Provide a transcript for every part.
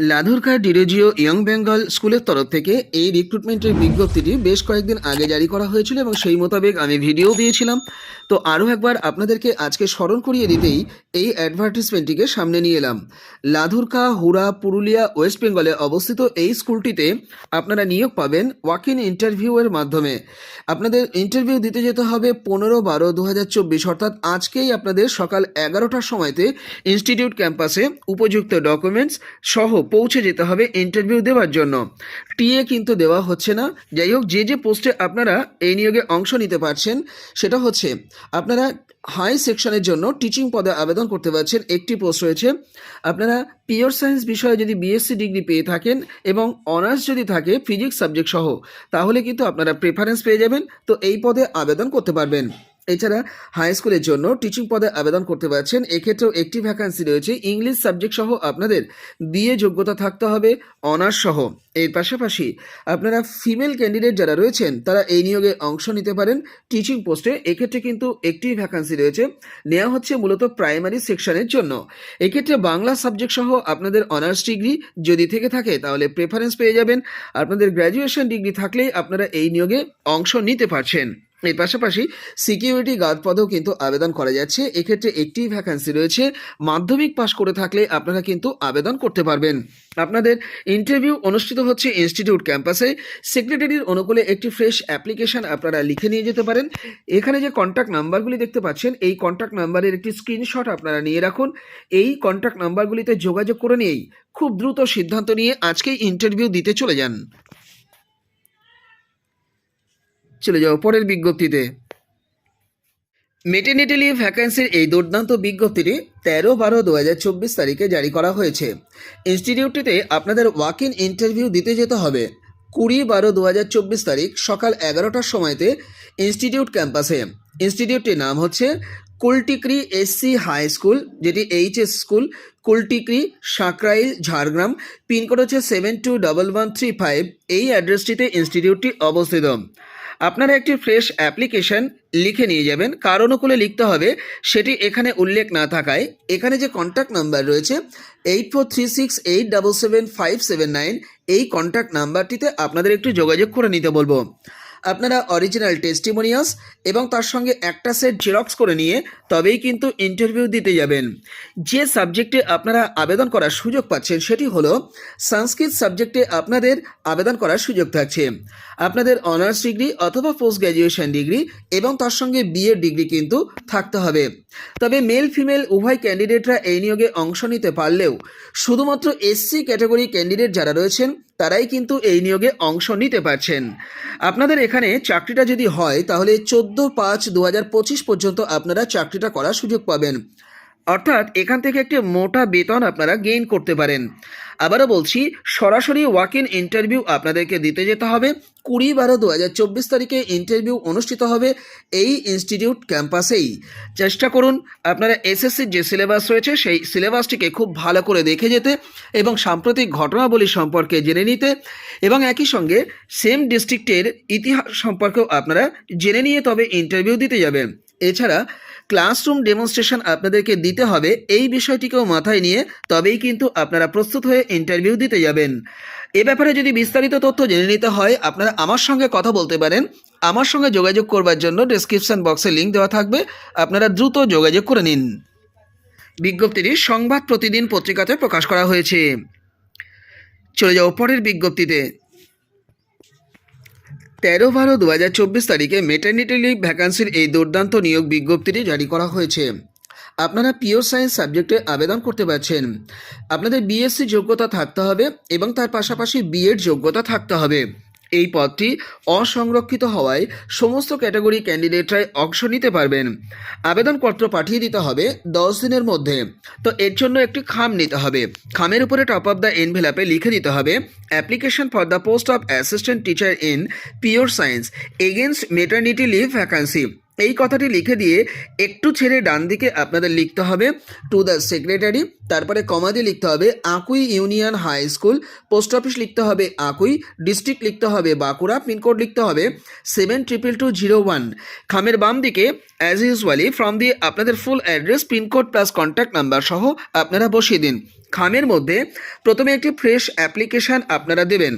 লাধুরকা Derozio young Bengal স্কুলের তরফ থেকে এই রিক্রুটমেন্টের বিজ্ঞপ্তিটি বেশ কয়েকদিন আগে জারি করা হয়েছিল এবং সেই মোতাবেক আমি ভিডিও দিয়েছিলাম। তো আরও একবার আপনাদেরকে আজকে স্মরণ করিয়ে দিতেই এই অ্যাডভার্টিসমেন্টটিকে সামনে নিয়ে এলাম। লাধুরকা হুড়া পুরুলিয়া ওয়েস্ট বেঙ্গলে অবস্থিত এই স্কুলটিতে আপনারা নিয়োগ পাবেন ওয়াক ইন ইন্টারভিউয়ের মাধ্যমে। আপনাদের ইন্টারভিউ দিতে যেতে হবে পনেরো বারো দু হাজার চব্বিশ, অর্থাৎ আজকেই আপনাদের সকাল এগারোটার সময়তে ইনস্টিটিউট ক্যাম্পাসে উপযুক্ত ডকুমেন্টস সহ পৌঁছে যেতে হবে ইন্টারভিউ দেওয়ার জন্য। টিএ কিন্তু দেওয়া হচ্ছে না। যাই হোক, যে যে পোস্টে আপনারা এই নিয়োগে অংশ নিতে পারছেন, সেটা হচ্ছে আপনারা হাই সেকশনের জন্য টিচিং পদে আবেদন করতে পারছেন, একটি পোস্ট রয়েছে। আপনারা পিওর সায়েন্স বিষয়ে যদি বিএসসি ডিগ্রি পেয়ে থাকেন এবং অনার্স যদি থাকে ফিজিক্স সাবজেক্ট সহ, তাহলে কিন্তু আপনারা প্রেফারেন্স পেয়ে যাবেন। তো এই পদে আবেদন করতে পারবেন। এছাড়া হাই স্কুলের জন্য টিচিং পদে আবেদন করতে পারছেন। এক্ষেত্রেও একটি ভ্যাকান্সি রয়েছে। ইংলিশ সাবজেক্ট সহ আপনাদের বিএ যোগ্যতা থাকতে হবে অনার্স সহ। এর পাশাপাশি আপনারা ফিমেল ক্যান্ডিডেট যারা রয়েছেন, তারা এই নিয়োগে অংশ নিতে পারেন টিচিং পোস্টে এক্ষেত্রে কিন্তু একটি ভ্যাকান্সি রয়েছে। নেওয়া হচ্ছে মূলত প্রাইমারি সেকশনের জন্য। এক্ষেত্রে বাংলা সাবজেক্ট সহ আপনাদের অনার্স ডিগ্রি যদি থেকে থাকে, তাহলে প্রেফারেন্স পেয়ে যাবেন। আপনাদের গ্র্যাজুয়েশন ডিগ্রি থাকলেই আপনারা এই নিয়োগে অংশ নিতে পারছেন। এর পাশাপাশি সিকিউরিটি গার্ড পদেও কিন্তু আবেদন করা যাচ্ছে। এক্ষেত্রে একটি ভ্যাকান্সি রয়েছে। মাধ্যমিক পাশ করে থাকলে আপনারা কিন্তু আবেদন করতে পারবেন। আপনাদের ইন্টারভিউ অনুষ্ঠিত হচ্ছে ইনস্টিটিউট ক্যাম্পাসে সেক্রেটারির অনুকূলে একটি ফ্রেশ অ্যাপ্লিকেশন আপনারা লিখে নিয়ে যেতে পারেন। এখানে যে কন্ট্যাক্ট নাম্বারগুলি দেখতে পাচ্ছেন, এই কন্ট্যাক্ট নাম্বারের একটি স্ক্রিনশট আপনারা নিয়ে রাখুন। এই কন্ট্যাক্ট নাম্বারগুলিতে যোগাযোগ করে নিয়েই খুব দ্রুত সিদ্ধান্ত নিয়ে আজকেই ইন্টারভিউ দিতে চলে যান। চলে যাও পরের বিজ্ঞপ্তিতে। মেটার্নিটি লিভ ভ্যাকেন্সির এই দুর্দান্ত বিজ্ঞপ্তিটি তেরো বারো দু হাজার চব্বিশ তারিখে জারি করা হয়েছে। ইনস্টিটিউটটিতে আপনাদের ওয়াক ইন ইন্টারভিউ দিতে যেতে হবে। কুড়ি বারো দু হাজার চব্বিশ তারিখ সকাল এগারোটার সময়তে ইনস্টিটিউট ক্যাম্পাসে ইনস্টিটিউটটির নাম হচ্ছে কুলটিক্রি এসসি হাই স্কুল যেটি HS school Kultikri, Sankrail, Jhargram, pincode হচ্ছে seven two double one three five এই অ্যাড্রেসটিতে ইনস্টিটিউটটি অবস্থিত। আপনারা একটি ফ্রেশ অ্যাপ্লিকেশন লিখে নিয়ে যাবেন। কার অনুকূলে লিখতে হবে সেটি এখানে উল্লেখ না থাকায়। এখানে যে কন্ট্যাক্ট নাম্বার রয়েছে eight four three six eight double seven five seven nine এই কন্ট্যাক্ট নাম্বারটিতে আপনাদের একটু যোগাযোগ করে নিতে বলব। আপনারা অরিজিনাল টেস্টিমোনিয়াস এবং তার সঙ্গে একটা সেট জেরক্স করে নিয়ে তবেই কিন্তু ইন্টারভিউ দিতে যাবেন। যে সাবজেক্টে আপনারা আবেদন করার সুযোগ পাচ্ছেন সেটি হল সংস্কৃত সাবজেক্টে আপনাদের আবেদন করার সুযোগ থাকছে। আপনাদের অনার্স ডিগ্রি অথবা পোস্ট গ্র্যাজুয়েশন ডিগ্রি এবং তার সঙ্গে বিএড ডিগ্রি কিন্তু থাকতে হবে। তবে মেল ফিমেল উভয় ক্যান্ডিডেটরা এই নিয়োগে অংশ নিতে পারলেও শুধুমাত্র এসসি ক্যাটাগরি ক্যান্ডিডেট যারা রয়েছেন, তারাই কিন্তু এই নিয়োগে অংশ নিতে পারছেন। আপনাদের এখানে চাকরিটা যদি হয়, তাহলে চোদ্দ পাঁচ দু পর্যন্ত আপনারা চাকরিটা করার সুযোগ পাবেন। অর্থাৎ এখান থেকে একটি মোটা বেতন আপনারা গেইন করতে পারেন। আবারও বলছি, সরাসরি ওয়াক ইন ইন্টারভিউ আপনাদেরকে দিতে যেতে হবে। কুড়ি বারো দু হাজার চব্বিশ তারিখে ইন্টারভিউ অনুষ্ঠিত হবে এই ইনস্টিটিউট ক্যাম্পাসেই চেষ্টা করুন, আপনারা এসএসসির যে সিলেবাস রয়েছে, সেই সিলেবাসটিকে খুব ভালো করে দেখে যেতে এবং সাম্প্রতিক ঘটনাবলী সম্পর্কে জেনে নিতে এবং একই সঙ্গে সেম ডিস্ট্রিক্টের ইতিহাস সম্পর্কেও আপনারা জেনে নিয়ে তবে ইন্টারভিউ দিতে যাবেন। এছাড়া ক্লাসরুম ডেমনস্ট্রেশন আপনাদেরকে দিতে হবে। এই বিষয়টিকেও মাথায় নিয়ে তবেই কিন্তু আপনারা প্রস্তুত হয়ে ইন্টারভিউ দিতে যাবেন। এ ব্যাপারে যদি বিস্তারিত তথ্য জেনে নিতে হয়, আপনারা আমার সঙ্গে কথা বলতে পারেন। আমার সঙ্গে যোগাযোগ করবার জন্য ডেসক্রিপশন বক্সে লিঙ্ক দেওয়া থাকবে। আপনারা দ্রুত যোগাযোগ করে নিন। বিজ্ঞপ্তিটি সংবাদ প্রতিদিন পত্রিকাতে প্রকাশ করা হয়েছে। চলে যাও পরের বিজ্ঞপ্তিতে। তেরো বারো দু হাজার চব্বিশ তারিখে মেটার্নিটি লিভ ভ্যাকান্সির এই দুর্দান্ত নিয়োগ বিজ্ঞপ্তিটি জারি করা হয়েছে। আপনারা পিওর সায়েন্স সাবজেক্টে আবেদন করতে পারছেন। আপনাদের বিএসসি যোগ্যতা থাকতে হবে এবং তার পাশাপাশি বিএড যোগ্যতা থাকতে হবে। এই পদটি অসংরক্ষিত হওয়ায় সমস্ত ক্যাটাগরি ক্যান্ডিডেটরাই অংশ নিতে পারবেন। আবেদনপত্র পাঠিয়ে দিতে হবে দশ দিনের মধ্যে। তো এর জন্য একটি খাম নিতে হবে। খামের উপরে টপ অফ দ্য এনভেলাপে লিখে দিতে হবে application for the post of assistant teacher in pure science against maternity leave vacancy এই কথাটি লিখে দিয়ে একটু ছেড়ে ডান দিকে আপনাদের লিখতে হবে টু দ্য সেক্রেটারি তারপরে কমা দিয়ে লিখতে হবে Akui union high school, post office লিখতে হবে আকুই, ডিস্ট্রিক্ট লিখতে হবে বাঁকুড়া পিনকোড লিখতে হবে seven triple two zero one খামের বাম দিকে অ্যাজ ইউজুয়ালি ফ্রম দিয়ে আপনাদের full address pincode plus contact number সহ আপনারা বসিয়ে দিন। খামের মধ্যে প্রথমে একটি ফ্রেশ অ্যাপ্লিকেশান আপনারা দেবেন।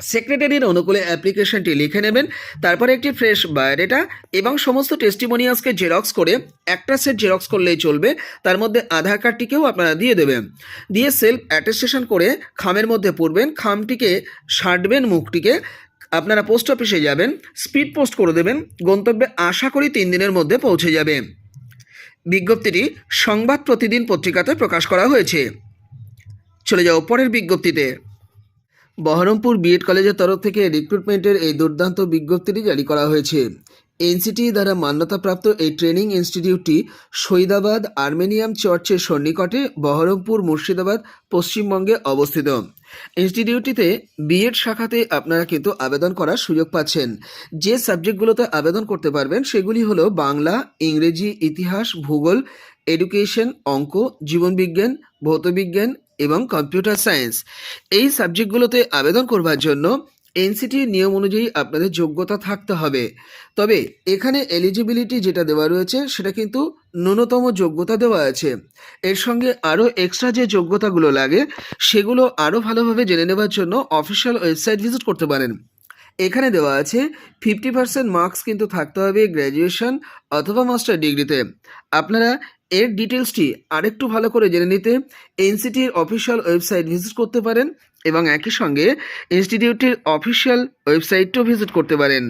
সেক্রেটারির অনুকূলে অ্যাপ্লিকেশনটি লিখে নেবেন, তারপরে একটি ফ্রেশ বায়োডেটা এবং সমস্ত টেস্টিমোনিয়ালসকে জেরক্স করে একটা সেট জেরক্স করলেই চলবে, তার মধ্যে আধার কার্ডটিকেও আপনারা দিয়ে দেবেন। দিয়ে সেলফ অ্যাটেস্টেশন করে খামের মধ্যে পড়বেন, খামটিকে সাঁটবেন মুখটিকে, আপনারা পোস্ট অফিসে যাবেন, স্পিড পোস্ট করে দেবেন, গন্তব্যে আশা করি তিন দিনের মধ্যে পৌঁছে যাবে। বিজ্ঞপ্তিটি সংবাদ প্রতিদিন পত্রিকাতে প্রকাশ করা হয়েছে। চলে যাও পরের বিজ্ঞপ্তিতে। বহরমপুর বিএড কলেজের তরফ থেকে রিক্রুটমেন্টের এই দুর্দান্ত বিজ্ঞপ্তিটি জারি করা হয়েছে। এনসিটি দ্বারা মান্যতাপ্রাপ্ত এই ট্রেনিং ইনস্টিটিউটটি শহীদাবাদ আর্মেনিয়াম চার্চের সন্নিকটে বহরমপুর মুর্শিদাবাদ পশ্চিমবঙ্গে অবস্থিত। ইনস্টিটিউটটিতে বিএড শাখাতে আপনারা কিন্তু আবেদন করার সুযোগ পাচ্ছেন। যে সাবজেক্টগুলোতে আবেদন করতে পারবেন সেগুলি হলো বাংলা, ইংরেজি, ইতিহাস, ভূগোল এডুকেশন অঙ্ক, জীবনবিজ্ঞান, ভৌতবিজ্ঞান এবং কম্পিউটার সায়েন্স এই সাবজেক্টগুলোতে আবেদন করবার জন্য এনসিটির নিয়ম অনুযায়ী আপনাদের যোগ্যতা থাকতে হবে। তবে এখানে এলিজিবিলিটি যেটা দেওয়া রয়েছে, সেটা কিন্তু ন্যূনতম যোগ্যতা দেওয়া আছে। এর সঙ্গে আরও এক্সট্রা যে যোগ্যতাগুলো লাগে, সেগুলো আরও ভালোভাবে জেনে নেবার জন্য অফিসিয়াল ওয়েবসাইট ভিজিট করতে পারেন। এখানে দেওয়া আছে ফিফটি পার্সেন্ট মার্কস কিন্তু থাকতে হবে গ্র্যাজুয়েশন অথবা মাস্টার ডিগ্রিতে আপনারা এর ডিটেলসটি আরেকটু ভালো করে জেনে নিতে এনসিটির অফিসিয়াল ওয়েবসাইট ভিজিট করতে পারেন এবং একই সঙ্গে ইনস্টিটিউটের অফিসিয়াল ওয়েবসাইটটিও ভিজিট করতে পারেন।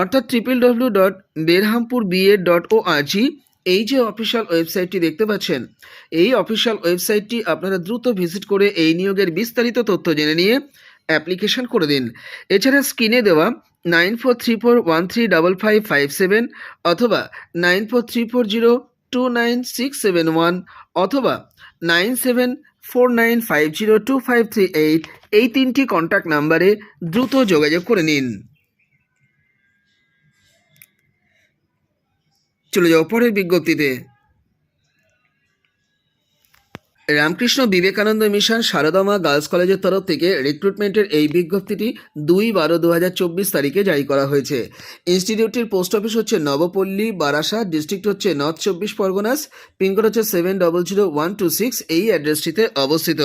অর্থাৎ triple W dot Berhampur BEd dot O RG এই যে অফিসিয়াল ওয়েবসাইটটি দেখতে পাচ্ছেন, এই অফিসিয়াল ওয়েবসাইটটি আপনারা দ্রুত ভিজিট করে এই নিয়োগের বিস্তারিত তথ্য জেনে নিয়ে অ্যাপ্লিকেশন করে দিন। এছাড়া স্ক্রিনে দেওয়া nine four three four one three double five five seven অথবা nine four three four zero two nine six seven one অথবা nine seven four nine five zero two five three eight এই তিনটি contact নাম্বারে দ্রুত যোগাযোগ করে নিন। চলে যাও পরের বিজ্ঞপ্তিতে। রামকৃষ্ণ বিবেকানন্দ মিশন সারদামা গার্লস কলেজের তরফ থেকে রিক্রুটমেন্টের এই বিজ্ঞপ্তিটি দুই বারো দু তারিখে জারি করা হয়েছে। ইনস্টিটিউটটির পোস্ট অফিস হচ্ছে নবপল্লী, বারাসা, ডিস্ট্রিক্ট হচ্ছে নর্থ চব্বিশ পরগনাস পিনকোড হচ্ছে seven double zero one two six এই অ্যাড্রেসটিতে অবস্থিত।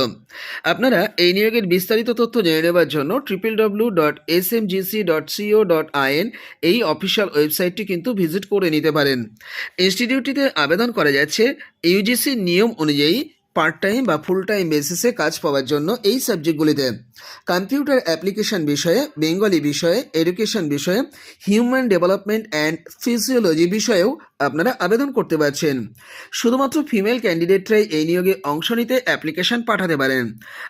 আপনারা এই নিয়োগের বিস্তারিত তথ্য জেনে নেবার জন্য triple W dot S M GC dot CO dot IN এই অফিসিয়াল ওয়েবসাইটটি কিন্তু ভিজিট করে নিতে পারেন। ইনস্টিটিউটটিতে আবেদন করা যাচ্ছে ইউজিসির নিয়ম অনুযায়ী পার্ট টাইম বা ফুল টাইম বেসিসে কাজ পাওয়ার জন্য এই সাবজেক্টগুলিতে কম্পিউটার অ্যাপ্লিকেশন বিষয়ে বেঙ্গলি বিষয়ে এডুকেশন বিষয়ে হিউম্যান ডেভেলপমেন্ট অ্যান্ড ফিজিওলজি বিষয়েও আপনারা আবেদন করতে পারছেন। শুধুমাত্র ফিমেল ক্যান্ডিডেটরাই এই নিয়োগে অংশ নিতে অ্যাপ্লিকেশন পাঠাতে পারেন।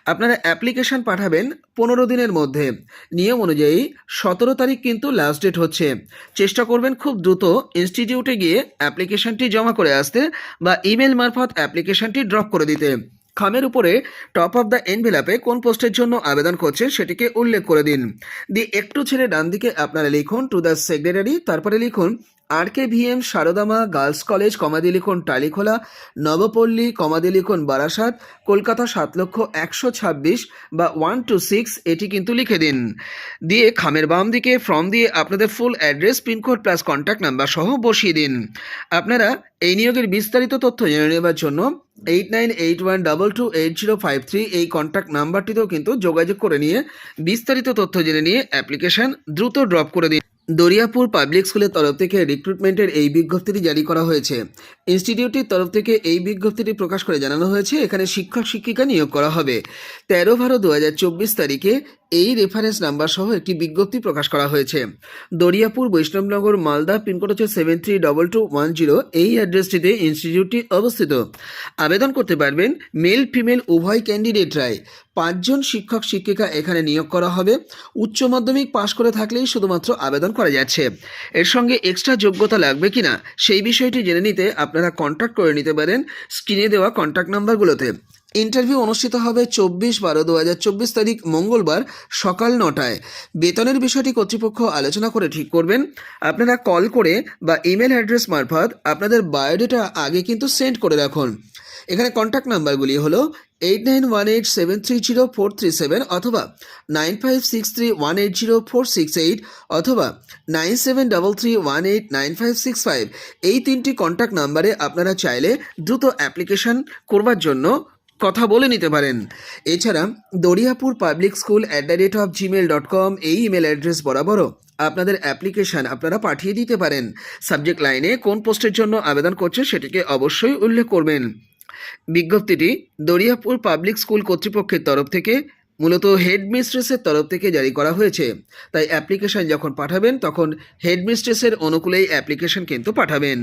আপনারা অ্যাপ্লিকেশন পাঠাবেন পনেরো দিনের মধ্যে। নিয়ম অনুযায়ী সতেরো তারিখ কিন্তু লাস্ট ডেট হচ্ছে। চেষ্টা করবেন খুব দ্রুত ইনস্টিটিউটে গিয়ে অ্যাপ্লিকেশনটি জমা করে আসতে বা ইমেল মারফত অ্যাপ্লিকেশনটি ড্রপ করে দিতে। খামের উপরে টপ অফ দ্য এনভেলাপে কোন পোস্টের জন্য আবেদন করছেন সেটিকে উল্লেখ করে দিন। দিয়ে একটু ছেড়ে ডান দিকে আপনারা লিখুন টু দ্য সেক্রেটারি তারপরে লিখুন R K V M, Saradama, girls college কমাদি লিখুন টালিখোলা, নবপল্লী কমাদি লিখুন বারাসাত, কলকাতা সাত লক্ষ একশো ছাব্বিশ বা ওয়ান টু সিক্স, এটি কিন্তু লিখে দিন। দিয়ে খামের বাম দিকে, ফর্ম দিয়ে আপনাদের full address pincode plus contact number সহ বসিয়ে দিন। আপনারা এই নিয়োগের বিস্তারিত তথ্য জেনে নেবার জন্য eight nine eight one double two eight zero five three এই কন্ট্যাক্ট নাম্বারটিতেও কিন্তু যোগাযোগ করে নিয়ে বিস্তারিত তথ্য জেনে নিয়ে অ্যাপ্লিকেশন দ্রুত ড্রপ করে দিন। দরিয়াপুর পাবলিক স্কুলের তরফ থেকে রিক্রুটমেন্টের এই বিজ্ঞপ্তিটি জারি করা হয়েছে। ইনস্টিটিউটটির তরফ থেকে এই বিজ্ঞপ্তিটি প্রকাশ করে জানানো হয়েছে। এখানে শিক্ষক শিক্ষিকা নিয়োগ করা হবে। তেরো বারো দু তারিখে এই রেফারেন্স নাম্বার সহ একটি বিজ্ঞপ্তি প্রকাশ করা হয়েছে। দরিয়াপুর, বৈষ্ণবনগর, মালদা, পিনকোড হচ্ছে seven three double two one zero এই অ্যাড্রেসটিতে ইনস্টিটিউটটি অবস্থিত। আবেদন করতে পারবেন মেল ফিমেল উভয় ক্যান্ডিডেটরাই পাঁচজন শিক্ষক শিক্ষিকা এখানে নিয়োগ করা হবে। উচ্চ মাধ্যমিক পাশ করে থাকলেই শুধুমাত্র আবেদন করা যাচ্ছে। এর সঙ্গে এক্সট্রা যোগ্যতা লাগবে কিনা সেই বিষয়টি জেনে নিতে আপনারা কন্ট্যাক্ট করে নিতে পারেন স্ক্রিনে দেওয়া কন্ট্যাক্ট নাম্বারগুলোতে ইন্টারভিউ অনুষ্ঠিত হবে চব্বিশ বারো দু চব্বিশ তারিখ মঙ্গলবার সকাল নটায়। বেতনের বিষয়টি কর্তৃপক্ষ আলোচনা করে ঠিক করবেন। আপনারা কল করে বা ইমেল অ্যাড্রেস মারফত আপনাদের বায়োডেটা আগে কিন্তু সেন্ড করে রাখুন। এখানে কন্ট্যাক্ট নাম্বারগুলি হলো eight nine one eight seven three zero four three seven অথবা nine five six three one eight zero four six eight অথবা nine seven double three one eight nine five six five এই তিনটি contact নাম্বারে আপনারা চাইলে দ্রুত application করবার জন্য কথা বলে নিতে পারেন। এছাড়া Dariyapur public school at the rate of gmail dot com এই ইমেল অ্যাড্রেস বরাবরও আপনাদের অ্যাপ্লিকেশন আপনারা পাঠিয়ে দিতে পারেন। সাবজেক্ট লাইনে কোন পোস্টের জন্য আবেদন করছে সেটিকে অবশ্যই উল্লেখ করবেন। বিজ্ঞপ্তিটি দরিয়াপুর পাবলিক স্কুল কর্তৃপক্ষের তরফ থেকে, মূলত হেডমিস্ট্রেসের তরফ থেকে জারি করা হয়েছে। তাই অ্যাপ্লিকেশন যখন পাঠাবেন, তখন হেডমিস্ট্রেসের অনুকূলেই অ্যাপ্লিকেশন কিন্তু পাঠাবেন।